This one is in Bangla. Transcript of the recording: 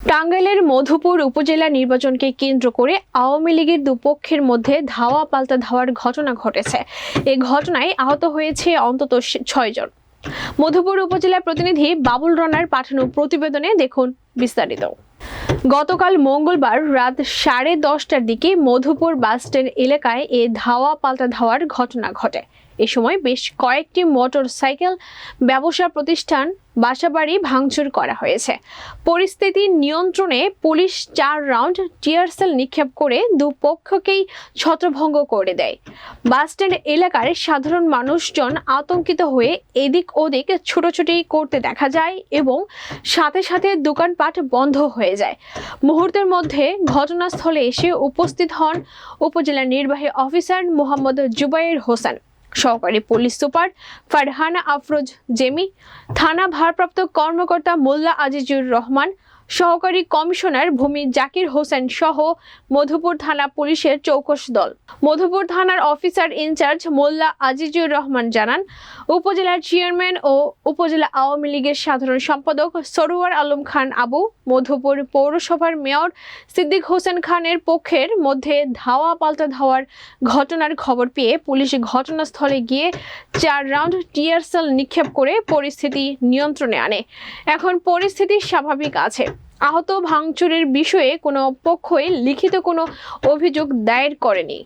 টাঙ্গাইলের মধুপুর উপজেলা নির্বাচনকে কেন্দ্র করে আওয়ামী লীগের দুপক্ষের মধ্যে ধাওয়া পাল্টা ধাওয়ার ঘটনা ঘটেছে। এ ঘটনায় আহত হয়েছে অন্তত ছয়জন মধুপুর উপজেলা প্রতিনিধি বাবুল রনার পাঠানো প্রতিবেদনে দেখুন বিস্তারিত। গতকাল মঙ্গলবার রাত সাড়ে দশটার দিকে মধুপুর বাসস্ট্যান্ড এলাকায় এ ধাওয়া পাল্টা ধাওয়ার ঘটনা ঘটে। এ সময় বেশ কয়েকটি মোটর সাইকেল ব্যবসা প্রতিষ্ঠান বাসাবাড়ি ভাঙচুর করা হয়েছে। পরিস্থিতি নিয়ন্ত্রণে পুলিশ চার রাউন্ড টিয়ারসেল নিক্ষেপ করে দুপক্ষকেই ছত্রভঙ্গ করে দেয়। বাসস্ট্যান্ড এলাকার সাধারণ মানুষজন আতঙ্কিত হয়ে এদিক ওদিক ছুটোছুটি করতে দেখা যায় এবং সাথে সাথে দোকানপাট বন্ধ হয়ে যায়। মুহূর্তের মধ্যে ঘটনাস্থলে এসে উপস্থিত হন উপজেলা নির্বাহী অফিসার মোহাম্মদ জুবাইর হোসেন, সহকারী পুলিশ সুপার ফারহানা আফরোজ জেমি, থানা ভারপ্রাপ্ত কর্মকর্তা মোল্লা আজিজুর রহমান সহকারী কমিশনার ভূমি জাকির হোসেন সহ মধুপুর থানা পুলিশের চৌকস দল। মধুপুর থানার officer in charge Molla Azizur Rahman জানান, উপজেলার চেয়ারম্যান ও উপজেলা আওয়ামী লীগের সাধারণ সম্পাদক সরোয়ার আলম খান আবু, মধুপুর পৌরসভার মেয়র সিদ্দিক হোসেন খানের পক্ষের মধ্যে ধাওয়া পাল্টা ধাওয়ার ঘটনার খবর পেয়ে পুলিশ ঘটনাস্থলে গিয়ে চার রাউন্ড টিয়ারসেল নিক্ষেপ করে পরিস্থিতি নিয়ন্ত্রণে আনে। এখন পরিস্থিতি স্বাভাবিক আছে। আহত ভাঙচুরের বিষয়ে কোনো পক্ষই লিখিত কোনো অভিযোগ দায়ের করেনি।